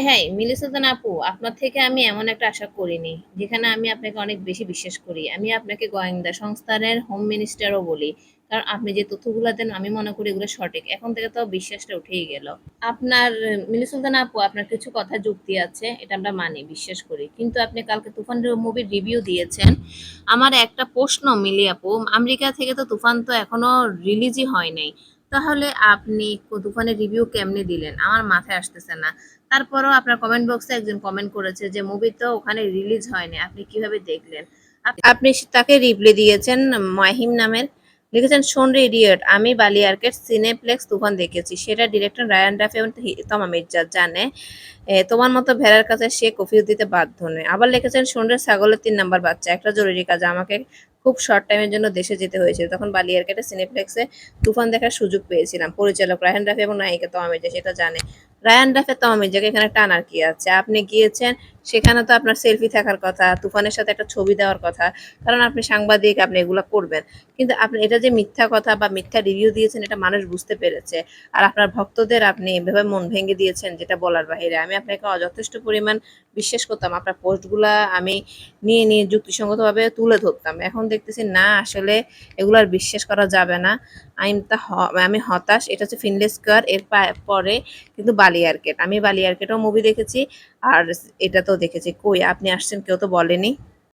High high মিলিসুদ্দিন আপু, আপনার থেকে আমি এমন একটা আশা করিনি, যেখানে আমি আপনাকে অনেক বেশি বিশ্বাস করি। আমি আপনাকে গোয়েন্দা সংস্থানের হোম মিনিস্টারও বলি, কারণ আপনি যে তথ্যগুলো দেন, আমি মনে করি এগুলো সঠিক। এখন থেকে তো বিশ্বাসটা উঠেই গেল। আপনার মিলিসুদ্দিন আপু, আপনার কিছু কথা যুক্তি আছে, এটা আমরা মানি, বিশ্বাস করি। কিন্তু আপনি কালকে তুফান মুভির রিভিউ দিয়েছেন। আমার একটা প্রশ্ন, মিলি আপু, আমেরিকা থেকে তো তুফান তো এখনও রিলিজই হয় নাই। তাহলে আপনি তুফানের রিভিউ কেমনে দিলেন? আমার মাথায় আসতেছে না। তারপরও আপনার কমেন্ট বক্সে একজন কমেন্ট করেছে যে, মুভি তো ওখানে রিলিজ হয়নি। আপনি কীভাবে দেখলেন? আপনি তাকে রিপ্লাই দিয়েছেন মাহিম নামের। লিখেছেন, শোন রে ইডিয়ট আমি বালিয়ার্কেট সিনেপ্লেক্স তুফান দেখেছি। সেটা ডিরেক্টর রায়ান রাফি এবং তমা মির্জা জানে। তোমার মতো ভেড়ার কাছে সে কফিউ দিতে বাধ্য নয়। আবার লিখেছেন, শোন ছাগলের তিন নাম্বার বাচ্চা, একটা জরুরি কাজ। আমাকে খুব শর্ট টাইমের জন্য দেশে যেতে হয়েছিল। তখন বালিয়ারকেটে সিনেপ্লেক্সে তুফান দেখার সুযোগ পেয়েছিলাম। পরিচালক রায়হান রাফি এবং নায়িকা তমা মির্জা, সেটা জানে। রায়ান তো আমি মির্জাকে এখানে টানার কি আছে। আপনি গিয়েছেন সেখানে তো আপনার সেলফি থাকার কথা, তুফানের সাথে একটা ছবি দেওয়ার কথা, কারণ আপনি সাংবাদিক, আপনি এগুলো করবেন। কিন্তু আপনি, এটা যে মিথ্যা কথা বা মিথ্যা রিভিউ দিয়েছেন, এটা মানুষ বুঝতে পেরেছে। আর আপনার ভক্তদের আপনি এভাবে মন ভেঙে দিয়েছেন, যেটা বলার বাইরে আমি আপনাকে যথেষ্ট পরিমাণ বিশ্বাস করতাম। আপনার পোস্টগুলা আমি নিয়ে নিয়ে যুক্তিসঙ্গতভাবে তুলে ধরতাম। এখন দেখতেছি, না, আসলে এগুলো আর বিশ্বাস করা যাবে না। আমি তা আমি হতাশ, এটা হচ্ছে ফিনলেস স্কোয়ার এর পরে কিন্তু বালিয়ার্কেট আমি বালিয়ার্কেটও মুভি দেখেছি, আর এটা তো দেখেছি। কই আপনি আসছেন কেউ তো বলেনি।